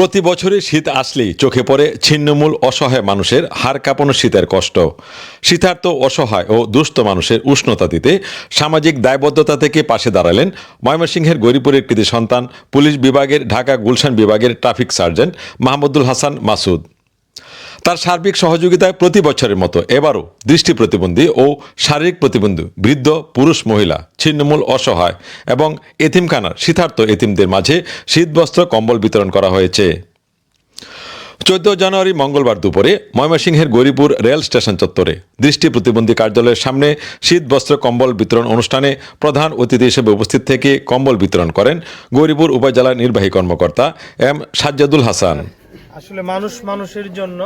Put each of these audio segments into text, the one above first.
প্রতি বছরই শীত আসলেই চোখে পড়ে ছিন্নমূল অসহায় মানুষের হাড় কাঁপানো শীতের কষ্ট। শীতার্থ অসহায় ও দুস্থ মানুষের উষ্ণতা দিতে সামাজিক দায়বদ্ধতা থেকে পাশে দাঁড়ালেন ময়মনসিংহের গরিপুরের কৃতি সন্তান পুলিশ বিভাগের ঢাকা গুলশান বিভাগের ট্রাফিক সার্জেন্ট মাহমুদুল হাসান মাসুদ। তার সার্বিক সহযোগিতায় প্রতি বছরের মতো এবারও দৃষ্টি প্রতিবন্ধী ও শারীরিক প্রতিবন্ধী বৃদ্ধ, পুরুষ, মহিলা, ছিন্নমূল, অসহায় এবং এতিমখানার শীতার্থ এতিমদের মাঝে শীতবস্ত্র, কম্বল বিতরণ করা হয়েছে। চোদ্দ জানুয়ারি মঙ্গলবার দুপুরে ময়মনসিংহের গরিপুর রেল স্টেশন চত্বরে দৃষ্টি প্রতিবন্ধী কার্যালয়ের সামনে শীত বস্ত্র কম্বল বিতরণ অনুষ্ঠানে প্রধান অতিথি হিসেবে উপস্থিত থেকে কম্বল বিতরণ করেন গরিপুর উপজেলার নির্বাহী কর্মকর্তা এম সাজ্জাদুল হাসান। আসলে মানুষ মানুষের জন্য।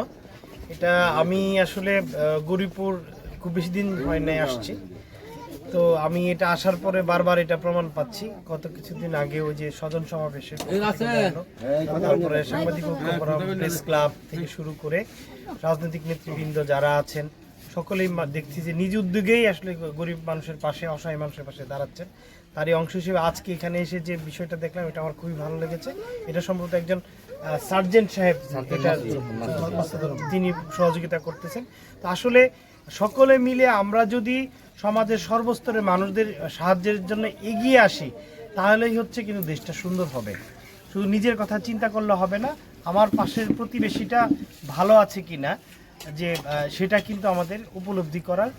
এটা আমি আসলে গরিপুর খুব বেশি দিন হয় নাই আসছি। তো আমি এটা আসার পরে বারবার এটা প্রমাণ পাচ্ছি। গত কিছুদিন আগে ওই যে স্বজন সমাবেশে তারপরে সাংবাদিক প্রেস ক্লাব থেকে শুরু করে রাজনৈতিক নেতৃবৃন্দ যারা আছেন সকলেই মা- দেখছি যে নিজ উদ্যোগেই আসলে গরিব মানুষের পাশে অসহায় মানুষের পাশে দাঁড়াচ্ছেন। তারই অংশ হিসেবে আজকে এখানে এসে যে বিষয়টা দেখলাম এটা আমার খুবই ভালো লেগেছে। এটা সম্ভবত একজন সার্জেন্ট সাহেব এটা তিনি সহযোগিতা করতেছেন। তো আসলে সকলে মিলে আমরা যদি সমাজের সর্বস্তরের মানুষদের সাহায্যের জন্য এগিয়ে আসি তাহলেই হচ্ছে কিন্তু দেশটা সুন্দর হবে। শুধু নিজের কথা চিন্তা করলে হবে না আমার পাশের প্রতিবেশীটা ভালো আছে কিনা যে সেটা কিন্তু আমাদের উপলব্ধি করার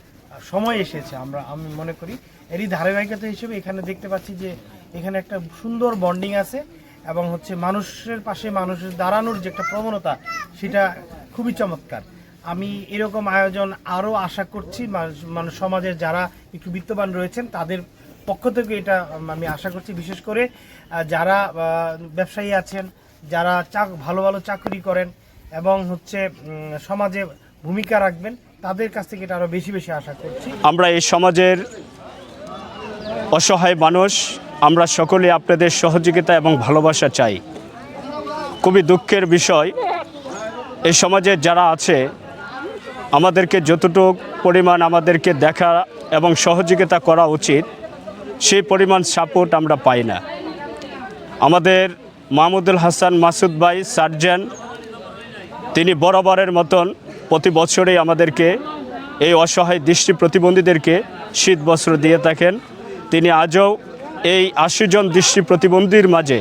সময় এসেছে, আমরা, আমি মনে করি। এরই ধারাবাহিকতা হিসেবে এখানে দেখতে পাচ্ছি যে এখানে একটা সুন্দর বন্ডিং আছে এবং হচ্ছে মানুষের পাশে মানুষের দাঁড়ানোর যে একটা প্রবণতা, সেটা খুবই চমৎকার। আমি এরকম আয়োজন আরও আশা করছি, মানুষ- মানুষ সমাজের যারা একটু বিত্তবান রয়েছেন, তাদের পক্ষ থেকে এটা আমি আশা করছি। বিশেষ করে যারা ব্যবসায়ী আছেন, যারা চাক, ভালো ভালো চাকরি করেন এবং হচ্ছে সমাজে ভূমিকা রাখবেন তাদের কাছ থেকে এটা আরও বেশি বেশি আশা করছি। আমরা এই সমাজের অসহায় মানুষ, আমরা সকলে আপনাদের সহযোগিতা এবং ভালোবাসা চাই। খুবই দুঃখের বিষয়, এই সমাজে যারা আছে, আমাদেরকে যতটুক পরিমাণ আমাদেরকে দেখা এবং সহযোগিতা করা উচিত, সেই পরিমাণ সাপোর্ট আমরা পাই না। আমাদের মাহমুদুল হাসান মাসুদ ভাই সার্জেন তিনি বরাবরের মতন প্রতি বছরেই আমাদেরকে এই অসহায় দৃষ্টি প্রতিবন্ধীদেরকে শীত বস্ত্র দিয়ে থাকেন। তিনি আজও এই আশি জন দৃষ্টি প্রতিবন্ধীর মাঝে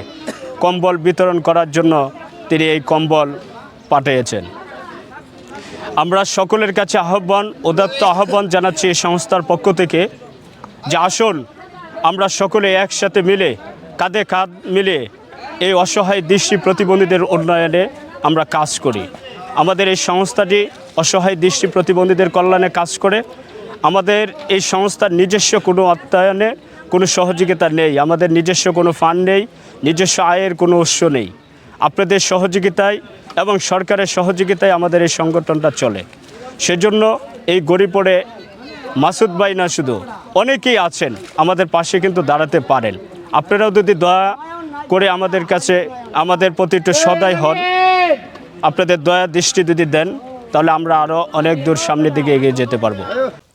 কম্বল বিতরণ করার জন্য তিনি এই কম্বল পাঠিয়েছেন। আমরা সকলের কাছে আহ্বান, উদাত্ত আহ্বান জানাচ্ছি এই সংস্থার পক্ষ থেকে যে আসুন আমরা সকলে একসাথে মিলে, কাঁধে কাঁধ মিলে এই অসহায় দৃষ্টি প্রতিবন্ধীদের উন্নয়নে আমরা কাজ করি। আমাদের এই সংস্থাটি অসহায় দৃষ্টি প্রতিবন্ধীদের কল্যাণে কাজ করে। আমাদের এই সংস্থার নিজস্ব কোনো অর্থায়নে কোনো সহযোগিতা নেই। আমাদের নিজস্ব কোনো ফান্ড নেই, নিজস্ব আয়ের কোনো উৎস নেই। আপনাদের সহযোগিতায় এবং সরকারের সহযোগিতায় আমাদের এই সংগঠনটা চলে। সেজন্য এই গরিবরে মাসুদ ভাই না শুধু, অনেকেই আছেন, আমাদের পাশে কিন্তু দাঁড়াতে পারেন। আপনারাও যদি দয়া করে আমাদের কাছে, আমাদের প্রতি একটু সদয় হন, আপনাদের দয়া দৃষ্টি যদি দেন তাহলে আমরা আরও অনেক দূর সামনের দিকে এগিয়ে যেতে পারব।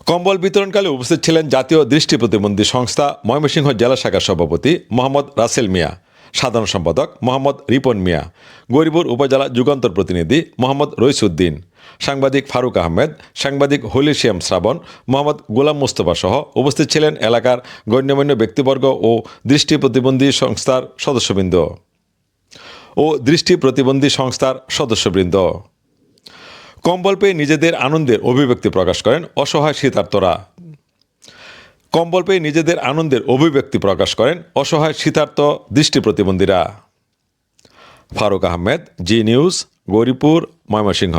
কম্বল বিতরণকালে উপস্থিত ছিলেন জাতীয় দৃষ্টি প্রতিবন্ধী সংস্থা ময়মনসিংহ জেলা শাখার সভাপতি মোহাম্মদ রাসেল মিয়া, সাধারণ সম্পাদক মোহাম্মদ রিপন মিয়া, গরিপুর উপজেলা যুগান্তর প্রতিনিধি মোহাম্মদ রইসুদ্দিন, সাংবাদিক ফারুক আহমেদ, সাংবাদিক হলি শ্যাম শ্রাবণ, মোহাম্মদ গোলাম মুস্তফা সহ উপস্থিত ছিলেন এলাকার গণ্যমান্য ব্যক্তিবর্গ ও দৃষ্টি প্রতিবন্ধী সংস্থার সদস্যবৃন্দ ও দৃষ্টি প্রতিবন্ধী সংস্থার সদস্যবৃন্দ। কম্বল পেয়ে নিজেদের আনন্দের অভিব্যক্তি প্রকাশ করেন অসহায় শীতার্তরা কম্বল পেয়ে নিজেদের আনন্দের অভিব্যক্তি প্রকাশ করেন অসহায় শীতার্থ দৃষ্টি প্রতিবন্ধীরা। ফারুক আহমেদ, জি নিউজ, গৌরীপুর, ময়মনসিংহ।